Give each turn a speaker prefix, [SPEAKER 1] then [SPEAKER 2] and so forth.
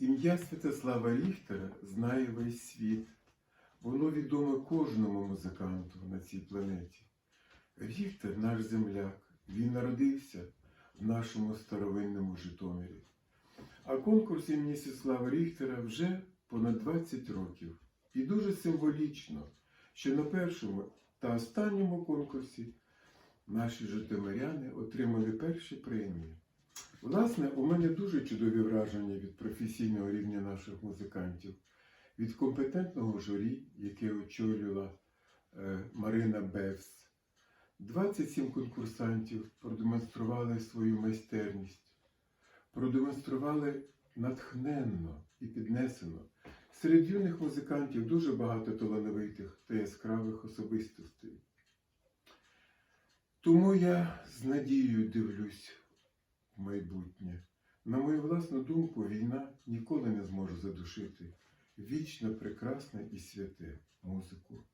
[SPEAKER 1] Ім'я Святослава Ріхтера знає весь світ. Воно відоме кожному музиканту на цій планеті. Ріхтер наш земляк. Він народився в нашому старовинному Житомирі. А конкурс імені Святослава Ріхтера вже понад 20 років. І дуже символічно, що на першому та останньому конкурсі наші житомиряни отримали перші премії. Власне, у мене дуже чудові враження від професійного рівня наших музикантів, від компетентного журі, яке очолювала е, Марина Бевс. 27 конкурсантів продемонстрували свою майстерність, продемонстрували натхненно і піднесено. Серед юних музикантів дуже багато талановитих та яскравих особистостей. Тому я з надією дивлюсь майбутнє. На мою власну думку, війна ніколи не зможе задушити вічно прекрасне і святе музику.